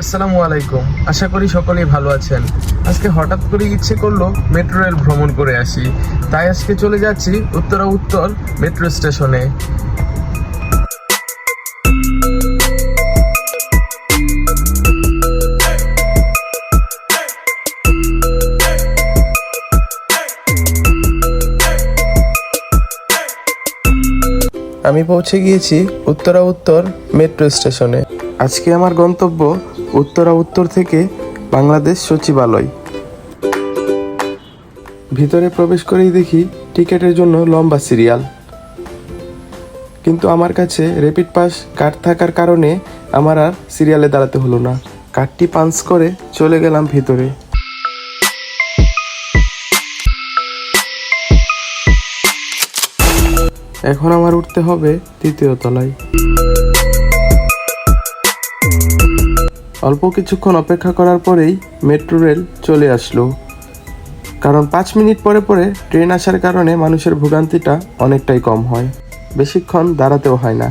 আসসালামু আলাইকুম। আশা করি সকলেই ভালো আছেন। আজকে হঠাৎ করে ইচ্ছে করল মেট্রো রেল ভ্রমণ করে আসি। তাই আজকে চলে যাচ্ছি উত্তরা উত্তর মেট্রো স্টেশনে। আমি পৌঁছে গিয়েছি উত্তরা উত্তর মেট্রো স্টেশনে। আজকে আমার গন্তব্য উত্তরা উত্তর থেকে বাংলাদেশ সচিবালয়। ভিতরে প্রবেশ করেই দেখি টিকিটের জন্য লম্বা সিরিয়াল। কিন্তু আমার কাছে র্যাপিড পাস কার্ড থাকার কারণে আমার আর সিরিয়ালে দাঁড়াতে হলো না। কার্ডটি পাঞ্চ করে চলে গেলাম ভিতরে। এখন আমার উঠতে হবে তৃতীয় তলায়। অল্প কিছুক্ষণ অপেক্ষা করার পরেই মেট্রো রেল চলে আসলো। কারণ পাঁচ মিনিট পরে পরে ট্রেন আসার কারণে মানুষের ভোগান্তিটা অনেকটাই কম হয়। বেশিক্ষণ দাঁড়াতেও হয় না।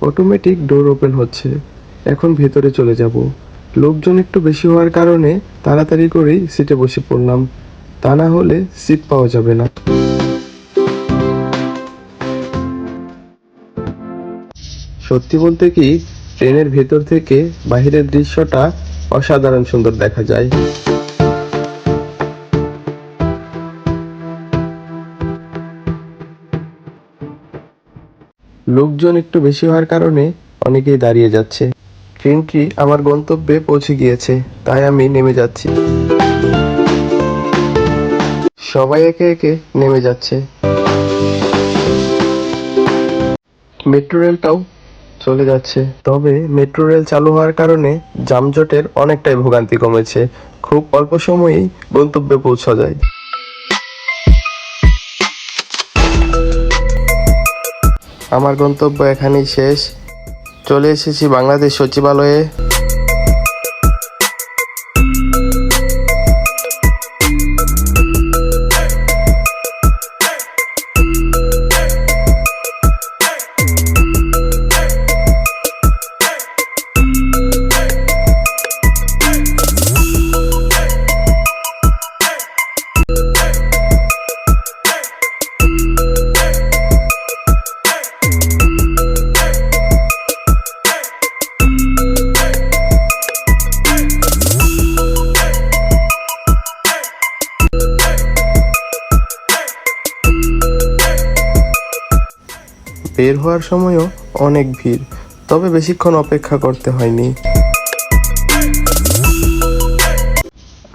অটোমেটিক ডোর ওপেন হচ্ছে। এখন ভেতরে চলে যাব। লোকজন একটু বেশি হওয়ার কারণে তাড়াতাড়ি করেই সিটে বসে পড়লাম। তা না হলে সিট পাওয়া যাবে না। সত্যি বলতে কি, ট্রেনের ভেতর থেকে বাহিরের দৃশ্যটা অসাধারণ সুন্দর দেখা যায়। লোকজন একটু বেশি হওয়ার কারণে অনেকেই দাঁড়িয়ে যাচ্ছে। ট্রেনটি আমার গন্তব্যে পৌঁছে গিয়েছে, তাই আমি নেমে যাচ্ছি। সবাই একে একে নেমে যাচ্ছে। মেট্রো রেলটাও চলে যাচ্ছে। তবে মেট্রো রেল চালু হওয়ার কারণে যানজটের অনেকটাই ভোগান্তি কমেছে। খুব অল্প সময়েই গন্তব্যে পৌঁছা যায়। আমার গন্তব্য এখানেই শেষ। চলে এসেছি বাংলাদেশ সচিবালয়ে। বের হওয়ার সময়ও অনেক ভিড়, তবে বেশিক্ষণ অপেক্ষা করতে হয়নি।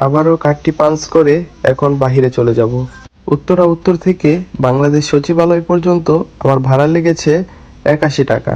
আবারও কার্ডটি পাঞ্চ করে এখন বাহিরে চলে যাব। উত্তরা উত্তর থেকে বাংলাদেশ সচিবালয় পর্যন্ত আমার ভাড়া লেগেছে একাশি টাকা।